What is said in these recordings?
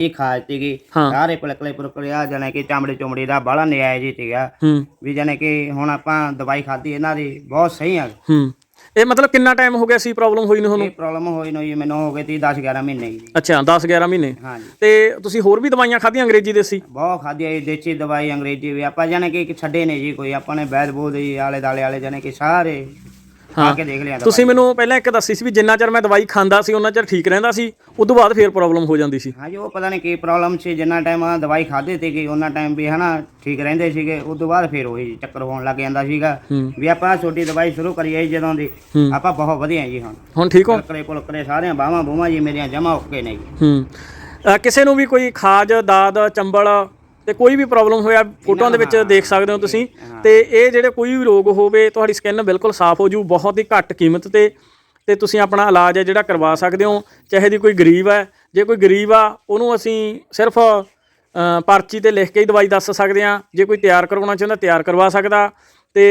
ਇਹ ਖਾਜ ਸੀਗੀ? ਹਾਂ। ਸਾਰੇ ਪਲਕਲੇ ਪਲਕਲੇ ਆ ਜਾਣੇ ਕਿ ਚਮੜੇ ਚੁਮੜੀ ਦਾ ਬਾਹਲਾ ਨਿਆਇ ਜੀ ਸੀਗਾ। ਹੂੰ। ਵੀ ਜਾਣੇ ਕਿ ਹੁਣ ਆਪਾਂ ਦਵਾਈ ਖਾਧੀ ਇਹਨਾਂ ਦੀ ਬਹੁਤ ਸਹੀ ਆ। ਹੂੰ। ਇਹ ਮਤਲਬ ਕਿੰਨਾ ਟਾਈਮ ਹੋ ਗਿਆ ਸੀ ਪ੍ਰੋਬਲਮ ਹੋਈ ਨੂੰ ਇਹ ਤੁਹਾਨੂੰ ਪ੍ਰੋਬਲਮ ਹੋਈ ਨੂੰ ਜੀ ਮੈਨੂੰ ਹੋ ਗਏ ਤੀ 10 11 ਮਹੀਨੇ ਜੀ। ਅੱਛਾ 10 11 ਮਹੀਨੇ। ਹਾਂਜੀ ਤੇ ਤੁਸੀਂ ਹੋਰ ਵੀ ਦਵਾਈਆਂ ਖਾਧੀਆਂ ਅੰਗਰੇਜ਼ੀ ਦੇਸੀ? ਬਹੁਤ ਖਾਧੀ ਆ ਜੀ ਦੇਸੀ ਦਵਾਈ ਅੰਗਰੇਜ਼ੀ ਵੀ। ਆਪਾਂ ਜਾਣੇ ਕਿ ਛੱਡੇ ਨੇ ਜੀ ਕੋਈ ਆਪਾਂ ਨੇ ਵੈਦ ਬੋਧ ਜੀ ਆਲੇ ਦਾਲੇ ਵਾਲੇ ਜਾਣੇ ਕਿ ਸਾਰੇ ਖਾ ਕੇ ਦੇਖ ਲਿਆ ਦਵਾਈ। ਤੁਸੀਂ ਮੈਨੂੰ ਪਹਿਲਾਂ ਇੱਕ ਦੱਸੀ ਸੀ ਵੀ ਜਿੰਨਾ ਚਿਰ ਮੈਂ ਦਵਾਈ ਖਾਂਦਾ ਸੀ ਉਹਨਾਂ ਚਿਰ ਠੀਕ ਰਹਿੰਦਾ ਸੀ ਉਦੋਂ ਬਾਅਦ ਫੇਰ ਪ੍ਰੋਬਲਮ ਹੋ ਜਾਂਦੀ ਸੀ ਹਾਂਜੀ ਉਹ ਪਤਾ ਨਹੀਂ ਕੀ ਪ੍ਰੋਬਲਮ ਸੀ ਜਿੰਨਾ ਟਾਈਮ ਦਵਾਈ ਖਾਧੀ ਸੀਗੀ ਉਹਨਾਂ ਟਾਈਮ ਵੀ ਹਨਾ ਠੀਕ ਰਹਿੰਦੇ ਸੀਗੇ ਉਸ ਤੋਂ ਬਾਅਦ ਫਿਰ ਉਹੀ ਚੱਕਰ ਹੋਣ ਲੱਗ ਜਾਂਦਾ ਸੀਗਾ ਹੂੰ। ਵੀ ਆਪਾਂ ਛੋਟੀ ਦਵਾਈ ਸ਼ੁਰੂ ਕਰੀਏ ਜੀ ਜਦੋਂ ਦੀ ਹੂੰ। ਆਪਾਂ ਬਹੁਤ ਵਧੀਆ ਜੀ ਹੁਣ ਹੁਣ ਠੀਕ ਹੋ ਕਲਕਰੇ ਪੁਲਕਰੇ ਸਾਰਿਆਂ ਬਾਹਾਂ ਬੂਹਾਂ ਜੀ ਮੇਰੀਆਂ ਜਮਾ ਓਕੇ ਨੇ ਜੀ ਹੂੰ ਅ, ਕਿਸੇ ਨੂੰ ਵੀ ਕੋਈ ਖਾਜ ਦਾਦ ਚੰਬਲ ਤੇ ਕੋਈ ਵੀ ਪ੍ਰੋਬਲਮ ਹੋਇਆ ਫੋਟੋਆਂ ਦੇ ਵਿੱਚ ਦੇਖ ਸਕਦੇ ਹੋ ਤੁਸੀਂ। ਤੇ ਇਹ ਜਿਹੜੇ ਕੋਈ ਵੀ ਰੋਗ ਹੋਵੇ ਤੁਹਾਡੀ ਸਕਿਨ ਬਿਲਕੁਲ ਸਾਫ਼ ਹੋ ਜੂ ਬਹੁਤ ਹੀ ਘੱਟ ਕੀਮਤ ਤੇ ਤੇ ਤੁਸੀਂ ਆਪਣਾ ਇਲਾਜ ਹੈ ਜਿਹੜਾ ਕਰਵਾ ਸਕਦੇ ਹੋ। ਚਾਹੇ ਦੀ ਕੋਈ ਗਰੀਬ ਹੈ ਜੇ ਕੋਈ ਗਰੀਬ ਆ ਉਹਨੂੰ ਅਸੀਂ ਸਿਰਫ ਪਰਚੀ ਤੇ ਲਿਖ ਕੇ ਹੀ ਦਵਾਈ ਦੱਸ ਸਕਦੇ ਆ ਜੇ ਕੋਈ ਤਿਆਰ ਕਰਵਾਉਣਾ ਚਾਹੁੰਦਾ ਤਿਆਰ ਕਰਵਾ ਸਕਦਾ। ਤੇ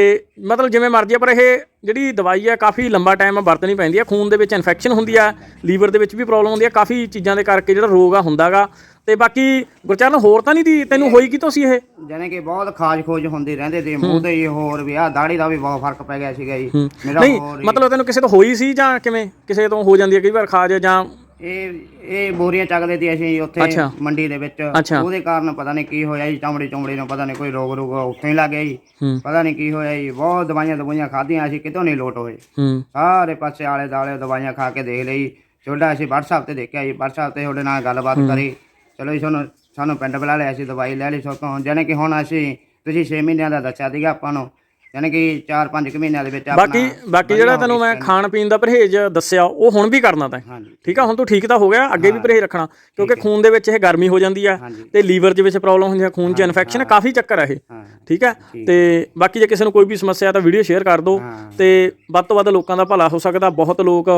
ਮਤਲਬ ਜਿਵੇਂ ਮਰਜ਼ੀ ਆ ਪਰ ਇਹ ਜਿਹੜੀ ਦਵਾਈ ਹੈ ਕਾਫੀ ਲੰਬਾ ਟਾਈਮ ਵਰਤਣੀ ਪੈਂਦੀ ਹੈ ਖੂਨ ਦੇ ਵਿੱਚ ਇਨਫੈਕਸ਼ਨ ਹੁੰਦੀ ਆ ਲੀਵਰ ਦੇ ਵਿੱਚ ਵੀ ਪ੍ਰੋਬਲਮ ਹੁੰਦੀ ਆ ਕਾਫੀ ਚੀਜ਼ਾਂ ਦੇ ਕਰਕੇ ਜਿਹੜਾ ਰੋਗ ਆ ਹੁੰਦਾਗਾ। ਤੇ ਬਾਕੀ ਗੁਰਚਰਨ ਹੋਰ ਤਾਂ ਨਹੀਂ ਦੀ ਤੈਨੂੰ ਹੋਈ ਕਿਤੋਂ ਸੀ ਇਹ? ਜਾਣੇ ਕਿ ਬਹੁਤ ਖਾਜ ਖੋਜ ਹੁੰਦੀ ਰਹਿੰਦੇ ਤੇ ਮੂੰਹ ਤੇ ਜੀ ਹੋਰ ਵੀ ਆ ਦਾੜੀ ਦਾ ਵੀ ਬਹੁਤ ਫ਼ਰਕ ਪੈ ਗਿਆ ਸੀਗਾ ਜੀ। ਮੇਰਾ ਨਹੀਂ ਹੋਰ ਮਤਲਬ ਤੈਨੂੰ ਕਿਸੇ ਤੋਂ ਹੋਈ ਸੀ ਜਾਂ ਕਿਵੇਂ? ਕਿਸੇ ਤੋਂ ਹੋ ਜਾਂਦੀ ਹੈ ਕਈ ਵਾਰ ਖਾਜ ਜਾਂ ਇਹ ਇਹ ਬੋਰੀਆਂ ਚੱਕਦੇ ਤੇ ਅਸੀਂ ਉੱਥੇ ਅੱਛਾ। ਮੰਡੀ ਦੇ ਵਿੱਚ। ਅੱਛਾ। ਉਹਦੇ ਕਾਰਨ ਪਤਾ ਨਹੀਂ ਕੀ ਹੋਇਆ ਜੀ ਚਮੜੀ ਚਮੜੀ ਨੂੰ ਪਤਾ ਨਹੀਂ ਕੋਈ ਰੋਗ ਰੋਗ ਉੱਥੇ ਹੀ ਲੱਗ ਗਿਆ ਜੀ। ਹੂੰ। ਪਤਾ ਨਹੀਂ ਕੀ ਹੋਇਆ ਜੀ ਬਹੁਤ ਦਵਾਈਆਂ ਦਵਾਈਆਂ ਖਾਧੀਆਂ ਅਸੀਂ ਕਿਤੋਂ ਨਹੀਂ ਲੋਟ ਹੋਏ। ਹੂੰ। ਸਾਰੇ ਪਾਸੇ ਆਲੇ ਦਾਲੇ ਦਵਾਈਆਂ ਖਾ ਕੇ ਦੇਖ ਲਈ। ਛੋਡਾ ਅਸੀਂ WhatsApp ਤੇ ਦੇਖਿਆ ਜੀ WhatsApp ਤੇ ਤੁਹਾਡੇ ਨਾਲ ਗੱਲਬਾਤ ਕਰੀ। ਚਲੋ ਜੀ ਸਾਨੂੰ ਸਾਨੂੰ ਪਿੰਡ ਬੁਲਾ ਲਿਆ ਅਸੀਂ ਦਵਾਈ ਲੈ ਲਈ ਸੋਤੋਂ। ਜਾਨੇ ਕਿ ਹੁਣ ਅਸੀਂ ਤੁਸੀਂ 6 ਮਹੀਨਿਆਂ ਦਾ ਦੱਸਿਆ ਸੀਗਾ ਆਪਾਂ ਨੂੰ। ਜਾਨੇ ਕਿ 4-5 ਮਹੀਨਿਆਂ ਦੇ ਵਿੱਚ ਆਪਣਾ ਬਾਕੀ ਬਾਕੀ ਜਿਹੜਾ ਤੈਨੂੰ ਮੈਂ ਖਾਣ ਪੀਣ ਦਾ ਪਰਹੇਜ਼ ਦੱਸਿਆ ਉਹ ਹੁਣ ਵੀ ਕਰਨਾ ਤੈਂ। ਠੀਕ ਆ? ਹੁਣ ਤੂੰ ਠੀਕ ਤਾਂ ਹੋ ਗਿਆ ਅੱਗੇ ਵੀ ਪਰਹੇਜ਼ ਰੱਖਣਾ ਕਿਉਂਕਿ ਖੂਨ ਦੇ ਵਿੱਚ ਇਹ ਗਰਮੀ ਹੋ ਜਾਂਦੀ ਆ। ਤੇ ਲੀਵਰ ਦੇ ਵਿੱਚ ਪ੍ਰੋਬਲਮ ਹੁੰਦੀ ਆ ਖੂਨ 'ਚ ਇਨਫੈਕਸ਼ਨ ਕਾਫੀ ਚੱਕਰ ਆ ਇਹ। ਠੀਕ ਹੈ ਤੇ ਬਾਕੀ ਜੇ ਕਿਸੇ ਨੂੰ ਕੋਈ ਵੀ ਸਮੱਸਿਆ ਤਾਂ ਵੀਡੀਓ ਸ਼ੇਅਰ ਕਰ ਦਿਓ। ਤੇ ਵੱਧ ਤੋਂ ਵੱਧ ਲੋਕਾਂ ਦਾ ਭਲਾ ਹੋ ਸਕਦਾ ਬਹੁਤ ਲੋਕ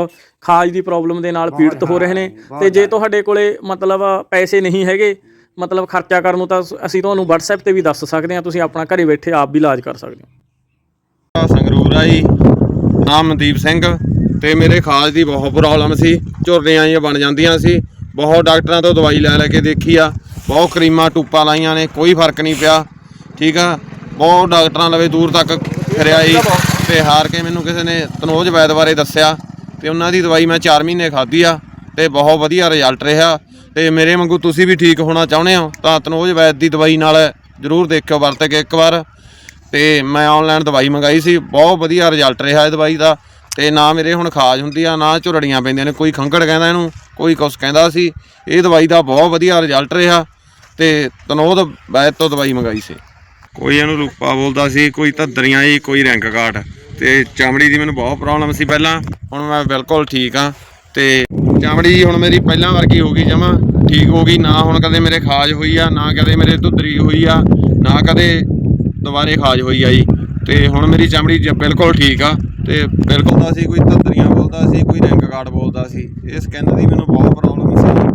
ਖਾਜ ਦੀ ਪ੍ਰੋਬਲਮ ਦੇ ਨਾਲ ਪੀੜਤ ਹੋ ਰਹੇ ਨੇ। ਤੇ ਜੇ ਤੁਹਾਡੇ ਕੋਲੇ ਮਤਲਬ ਪੈਸੇ ਨਹੀਂ ਹੈਗੇ ਮਤਲਬ ਖਰਚਾ ਕਰਨ ਨੂੰ ਤਾਂ ਅਸੀਂ ਤੁਹਾਨੂੰ WhatsApp ਤੇ ਵੀ ਦੱਸ ਸਕਦੇ ਹਾਂ ਤੁਸੀਂ ਆਪਣਾ ਘਰੇ ਬੈਠੇ ਆਪ ਵੀ ਇਲਾਜ ਕਰ ਸਕਦੇ ਹੋ। ਸੰਗਰੂਰ ਆ ਜੀ। ਨਾਮ ਮਨਦੀਪ ਸਿੰਘ ਤੇ ਮੇਰੇ ਖਾਜ ਦੀ ਬਹੁਤ ਪ੍ਰੋਬਲਮ ਸੀ। ਝੁਰੜੀਆਂ ਜਿਹੀਆਂ ਬਣ ਜਾਂਦੀਆਂ ਸੀ। ਬਹੁਤ ਡਾਕਟਰਾਂ ਤੋਂ ਦਵਾਈ ਲੈ ਲੈ ਕੇ ਦੇਖੀ ਆ। ਬਹੁਤ ਕਰੀਮਾਂ ਟੂਪਾਂ ਲਾਈਆਂ ਨੇ, ਕੋਈ ਫ਼ਰਕ ਨਹੀਂ ਪਿਆ। ਠੀਕ ਆ? ਬਹੁਤ ਡਾਕਟਰਾਂ ਲਵੇ ਦੂਰ ਤੱਕ ਫਿਰਿਆ ਜੀ ਤੇ ਹਾਰ ਕੇ ਮੈਨੂੰ ਕਿਸੇ ਨੇ ਤਨੋਜ ਵੈਦ ਬਾਰੇ ਦੱਸਿਆ ਤੇ ਉਹਨਾਂ ਦੀ ਦਵਾਈ ਮੈਂ 4 ਮਹੀਨੇ ਖਾਧੀ ਆ ਤੇ ਬਹੁਤ ਵਧੀਆ ਰਿਜ਼ਲਟ ਰਿਹਾ ਤੇ ਮੇਰੇ ਵਾਂਗੂ ਤੁਸੀਂ ਵੀ ਠੀਕ ਹੋਣਾ ਚਾਹੁੰਦੇ ਹੋ ਤਾਂ ਤਨੋਜ ਵੈਦ ਦੀ ਦਵਾਈ ਨਾਲ ਜਰੂਰ ਦੇਖਿਓ ਵਰਤ ਕੇ ਇੱਕ ਵਾਰ। ਤੇ ਮੈਂ ਆਨਲਾਈਨ ਦਵਾਈ ਮੰਗਾਈ ਸੀ ਬਹੁਤ ਵਧੀਆ ਰਿਜ਼ਲਟ ਰਿਹਾ ਇਹ ਦਵਾਈ ਦਾ। ਤੇ ਨਾ ਮੇਰੇ ਹੁਣ ਖਾਜ ਹੁੰਦੀ ਆ ਨਾ ਝੁਰੜੀਆਂ ਪੈਂਦੀਆਂ ਨੇ ਕੋਈ ਖੰਗੜ ਕਹਿੰਦਾ ਇਹਨੂੰ ਕੋਈ ਕੁਛ ਕਹਿੰਦਾ ਸੀ। ਇਹ ਦਵਾਈ ਦਾ ਬਹੁਤ ਵਧੀਆ ਰਿਜ਼ਲਟ ਰਿਹਾ ਤੇ ਤਨੋਦ ਬੈਦ ਤੋਂ ਦਵਾਈ ਮੰਗਾਈ ਸੀ। ਕੋਈ ਇਹਨੂੰ ਰੂਪਾ ਬੋਲਦਾ ਸੀ ਕੋਈ ਧੱਦਰੀਆਂ ਜੀ ਕੋਈ ਰੈਂਕ ਕਾਟ ਤੇ ਚਮੜੀ ਦੀ ਮੈਨੂੰ ਬਹੁਤ ਪ੍ਰੋਬਲਮ ਸੀ ਪਹਿਲਾਂ। ਹੁਣ ਮੈਂ ਬਿਲਕੁਲ ਠੀਕ ਆ ਤੇ ਚਮੜੀ ਹੁਣ ਮੇਰੀ ਪਹਿਲਾਂ ਵਰਗੀ ਹੋ ਗਈ ਜਮਾ। ਠੀਕ ਹੋ ਗਈ ਨਾ ਹੁਣ ਕਦੇ ਮੇਰੇ ਖਾਜ ਹੋਈ ਆ ਨਾ ਕਦੇ ਮੇਰੇ ਧੁੱਦਰੀ ਹੋਈ ਆ ਨਾ ਕਦੇ ਦੁਬਾਰੇ ਖਾਜ ਹੋਈ ਆ ਜੀ। ਤੇ ਹੁਣ ਮੇਰੀ ਚਮੜੀ ਜ- ਬਿਲਕੁਲ ਠੀਕ ਆ। ਤੇ ਬਿਲਕੁਲ ਦਾ ਸੀ, ਕੋਈ ਧੱਦਰੀਆਂ ਬੋਲਦਾ ਸੀ, ਕੋਈ ਰੈਂਕ ਕਾਰਡ ਬੋਲਦਾ ਸੀ। ਇਹ ਸਕਿਨ ਦੀ ਮੈਨੂੰ ਬਹੁਤ ਪ੍ਰੋਬਲਮ ਸੀ।